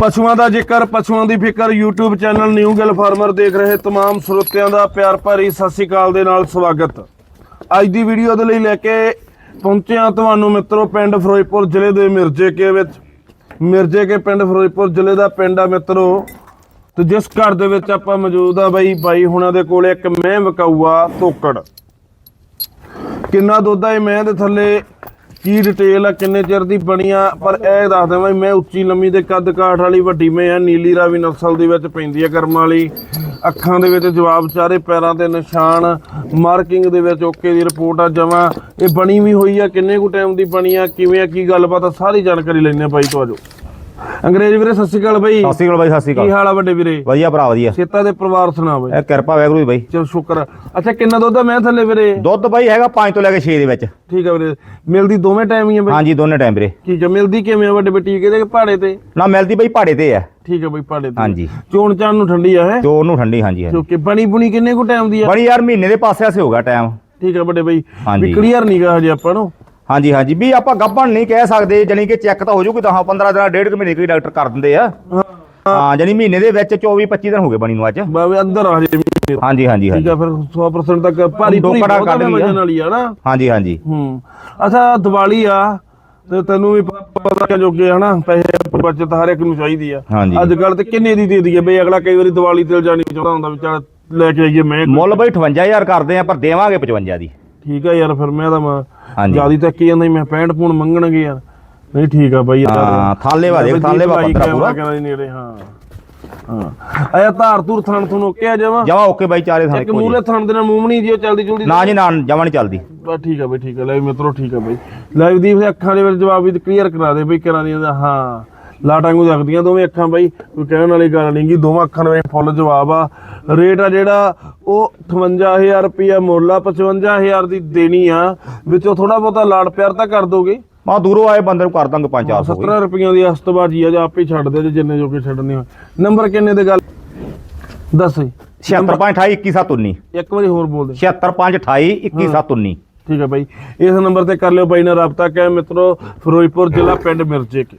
ਪਸ਼ੂਆਂ ਦਾ ਜ਼ਿਕਰ ਪਸ਼ੂਆਂ ਦੀ ਫਿਕਰ YouTube channel new Gill farmer ਦੇਖ ਰਹੇ तमाम ਸਰੋਤਿਆਂ ਦਾ ਪਿਆਰ ਭਰੀ ਸਤਿ ਸ੍ਰੀ ਅਕਾਲ ਦੇ ਨਾਲ ਸਵਾਗਤ ਅੱਜ ਦੀ ਵੀਡੀਓ ਦੇ ਲਈ ਲੈ ਕੇ ਪਹੁੰਚੇ ਹਾਂ ਤੁਹਾਨੂੰ ਮਿੱਤਰੋ ਪਿੰਡ ਫਿਰੋਜ਼ਪੁਰ ਜ਼ਿਲ੍ਹੇ ਦੇ ਮਿਰਜੇਕੇ ਵਿੱਚ ਮਿਰਜੇਕੇ ਪਿੰਡ ਫਿਰੋਜ਼ਪੁਰ ਜ਼ਿਲ੍ਹੇ ਦਾ ਪਿੰਡ ਆ ਮਿੱਤਰੋ ਤੇ ਜਿਸ ਘਰ ਦੇ ਵਿੱਚ ਆਪਾਂ ਮੌਜੂਦ ਆ ਬਾਈ ਬਾਈ ਹੁਣਾਂ ਦੇ ਕੋਲੇ ਇੱਕ ਮੈਂ ਵਿਕਾਊਆ ਤੋਕੜ ਕਿੰਨਾ ਦੁੱਧ ਆ ਇਹ ਮੈਂ ਦੇ ਥੱਲੇ ਕੀ ਡਿਟੇਲ ਆ, ਕਿੰਨੇ ਚਿਰ ਦੀ ਬਣੀ ਆ, ਪਰ ਇਹ ਦੱਸ ਦੇਵਾਂ ਮੈਂ ਉੱਚੀ ਲੰਮੀ ਦੇ ਕੱਦ ਕਾਠ ਵਾਲੀ ਵੱਡੀ ਮੈਂ ਆ, ਨੀਲੀ ਰਾਵੀ ਨਸਲ ਦੇ ਵਿੱਚ ਪੈਂਦੀ ਆ ਕਰਮ ਵਾਲੀ। ਅੱਖਾਂ ਦੇ ਵਿੱਚ ਜਵਾਬ ਚਾਰੇ, ਪੈਰਾਂ ਤੇ ਨਿਸ਼ਾਨ ਮਾਰਕਿੰਗ ਦੇ ਵਿੱਚ ਓਕੇ ਦੀ ਰਿਪੋਰਟ ਆ ਜਮਾ। ਇਹ ਬਣੀ ਵੀ ਹੋਈ ਆ, ਕਿੰਨੇ ਕੁ ਟਾਈਮ ਦੀ ਬਣੀ ਆ, ਕਿਵੇਂ ਆ, ਕੀ ਗੱਲਬਾਤ ਆ, ਸਾਰੀ ਜਾਣਕਾਰੀ ਲੈਣੇ ਆ ਬਾਈ ਤੋਂ ਆਜੋ। ਅੰਗਰੇਜ਼ ਵੀਰੇ ਸਤਿ ਸ਼੍ਰੀ ਅਕਾਲ ਬਾਈ। ਸਤਿ ਸ਼੍ਰੀ ਅਕਾਲ ਬਾਈ ਸਤਿ ਸ਼੍ਰੀ ਕੀ ਅਕਾਲ ਹਾਲ ਆ ਵੱਡੇ ਵੀਰੇ? ਵਧੀਆ ਭਰਾ ਵਧੀਆ। ਸੇਤਾ ਦੇ ਪਰਿਵਾਰ ਸੁਣਾ ਬਾਈ। ਇਹ ਕਿਰਪਾ ਵੈਗਰੂ ਬਾਈ। ਚਲ ਸ਼ੁਕਰ। ਅੱਛਾ ਕਿੰਨਾ ਦੁੱਧ ਆ ਮੈਂ ਥੱਲੇ ਵੀਰੇ? ਦੁੱਧ ਬਾਈ ਹੈਗਾ 5 ਤੋਂ ਲੈ ਕੇ 6 ਦੇ ਵਿੱਚ। ਠੀਕ ਆ ਵੀਰੇ। ਮਿਲਦੀ ਦੋਵੇਂ ਟਾਈਮ ਹੀ ਆ ਬਾਈ? ਹਾਂਜੀ ਦੋਨੇ ਟਾਈਮ ਵੀਰੇ। ਠੀਕ ਆ ਮਿਲਦੀ ਕਿਵੇਂ ਆ ਵੱਡੇ ਬੇਟੀ? ਕਿਹਦੇ ਪਹਾੜੇ ਤੇ? ਨਾ ਮਿਲਦੀ ਬਾਈ ਪਹਾੜੇ ਤੇ ਆ। ਠੀਕ ਆ ਬਈ ਪਹਾੜੇ ਤੇ। ਹਾਂਜੀ। ਚੋਣ ਚਾਣ ਨੂੰ ਠੰਡੀ ਆ ਹੈ? ਤੇ ਉਹਨੂੰ ਠੰਡੀ ਹਾਂਜੀ ਹਾਂਜੀ। ਕਿਉਂਕਿ ਬਣੀ ਬੁਣੀ ਕਿੰਨੇ ਕੁ ਟਾਈਮ ਦੀ ਆ? ਬੜੀ ਯਾਰ ਮਹੀਨੇ ਦੇ ਪਾਸੇ ਆਸੇ ਹੋਗਾ ਟਾਈਮ ਠੀਕ ਆ ਵੱਡੇ ਬਈ। ਵੀ ਕਲੀਅਰ ਨਹੀਂਗਾ ਹਜੇ ਆਪਾਂ ਨੂੰ। ਹਾਂਜੀ ਹਾਂਜੀ। ਵੀ ਆਪਾਂ ਗੱਭਣ ਨਹੀਂ ਕਹਿ ਸਕਦੇ ਜਾਨੀ ਕਿ ਚੈੱਕ ਤਾਂ ਹੋ ਜੂਗੀ 10 15 ਦਿਨ ਡੇਢ ਕੁ ਮਹੀਨੇ ਕੋਈ ਡਾਕਟਰ ਕਰ ਦਿੰਦੇ ਆ। ਹਾਂ ਹਾਂ। ਜਾਨੀ ਮਹੀਨੇ ਦੇ ਵਿੱਚ 24 25 ਦਿਨ ਹੋ ਗਏ ਬਣੀ ਨੂੰ ਅੱਜ। ਬਾਵੇ ਅੰਦਰ ਆ ਵੀ। ਹਾਂਜੀ ਹਾਂਜੀ ਠੀਕ ਆ ਫਿਰ 100% ਤੱਕ ਭਾਰੀ ਕੜਾ ਬਹੁਤ। ਵਜਨ ਵਾਲੀ ਆ ਨਾ। ਹਾਂਜੀ ਹਾਂਜੀ। ਹੂੰ। ਅੱਛਾ ਦੀਵਾਲੀ ਆ ਤੇ ਤੈਨੂੰ ਵੀ ਪਤਾ ਕਿ ਜੋਗੇ ਹਨਾ? ਪੈਸੇ ਬਚਤ ਹਰ ਇੱਕ ਨੂੰ ਚਾਹੀਦੀ ਆ। ਅੱਜ ਕੱਲ ਤੇ ਕਿੰਨੇ ਦੀ ਦੇ ਦਈਏ? ਬਈ ਅਗਲਾ ਕਈ ਵਾਰੀ ਦੀਵਾਲੀ ਤੇ ਜਾਣੀ ਚਾਹੁੰਦਾ ਹੁੰਦਾ ਵੀ ਚੱਲ ਲੈ ਕੇ ਆਈਏ ਮੈਂ ਮੁੱਲ ਬਾਈ 58000 ਕਰਦੇ ਆ ਪਰ ਦੇਵਾਂਗੇ 55 ਦੀ। ਠੀਕ ਆ ਯਾਰ ਫਿਰ ਮੈਂ ਤਾਂ ਮੈਂ ਹਾਂਜੀ। ਜਿਆਦੀ ਤੱਕ ਕੀ ਜਾਂਦਾ ਸੀ, ਮੈਂ 65 ਪੂਣ ਮੰਗਣਗੇ ਯਾਰ। ਨਹੀਂ ਠੀਕ ਆ ਬਾਈ ਯਾਰ। ਹਾਂ ਥਾਲੇ ਵਾ ਥਾਲੇ ਵਾ ਪੱਤਰਾ ਪੂਰਾ। ਕਹਿੰਦਾ ਨੇੜੇ ਹਾਂ। ਹਾਂ। ਆਇਆ ਧਾਰ ਧੂਰ ਥਣ ਤੁਹਾਨੂੰ ਕਿਹਾ ਜਾਵਾ? ਜਮਾ ਓਕੇ ਬਾਈ ਚਾਰੇ ਥਾਲੇ ਇੱਕ ਮੂਲੇ ਥਣ ਦੇ ਨਾਲ ਮੂਮਣੀ ਜੀ ਉਹ ਚਲਦੀ ਚੁਲਦੀ ਨਾ ਜੀ ਨਾ ਜਮਾ ਨਹੀਂ ਚੱਲਦੀ। ਬਸ ਠੀਕ ਆ ਬਈ ਠੀਕ ਆ। ਲੈ ਵੀ ਮਿੱਤਰੋ ਠੀਕ ਆ ਬਈ। ਲਾਈਵ ਦੀ ਅੱਖਾਂ ਦੇ ਵਿੱਚ ਜਵਾਬ ਵੀ ਕਲੀਅਰ ਕਰਾ ਦੇ ਬਈ ਕਰਾਂ ਦੀਆਂ ਦਾ ਹਾਂ। ਲਾਟਾਂ ਨੂੰ ਰੱਖਦੀਆਂ ਦੋਵੇਂ ਅੱਖਾਂ ਬਈ। ਕੋਈ ਕਹਿਣ ਵਾਲੀ ਗੱਲ ਨਹੀਂਗੀ ਦੋਵਾਂ ਅੱਖਾਂ ਦੇ ਫੁੱਲ ਜਵਾਬ ਆ। ਰੇਟ ਆ ਜਿਹੜਾ ਉਹ 58000 ਰੁਪਿਆ ਮੁੱਲ ਆ 55000 ਦੀ ਦੇਣੀ ਆ। ਵਿੱਚੋਂ ਥੋੜਾ ਬਹੁਤਾ ਲਾੜ ਪਿਆਰ ਤਾਂ ਕਰ ਦੋਗੇ। ਮਾ ਦੂਰੋਂ ਆਏ ਬੰਦੇ ਨੂੰ ਕਰ ਦਾਂਗੇ 5-400 17 ਰੁਪਈਆਂ ਦੀ ਅਸਤਬਾਜੀ ਆ ਜਾਂ ਆਪੇ ਛੱਡ ਦੇ ਜੇ ਜਿੰਨੇ ਜੋ ਕੇ ਛੱਡਣੇ ਹੋਏ ਨੰਬਰ ਕਿੰਨੇ ਦੇ ਗੱਲ? ਦੱਸ। ਜੀ 7658 ਇੱਕ ਵਾਰੀ ਹੋਰ ਬੋਲ ਦੇ। 7658 21719 ਠੀਕ ਹੈ ਬਾਈ। ਇਸ ਨੰਬਰ ਤੇ ਕਰ ਲਿਓ ਬਾਈ ਨਾਲ ਰਾਬਤਾ। ਕਹਿ ਮਿੱਤਰੋ ਫਿਰੋਜ਼ਪੁਰ ਜ਼ਿਲ੍ਹਾ ਪਿੰਡ ਮਿਰਜੇ ਕੇ।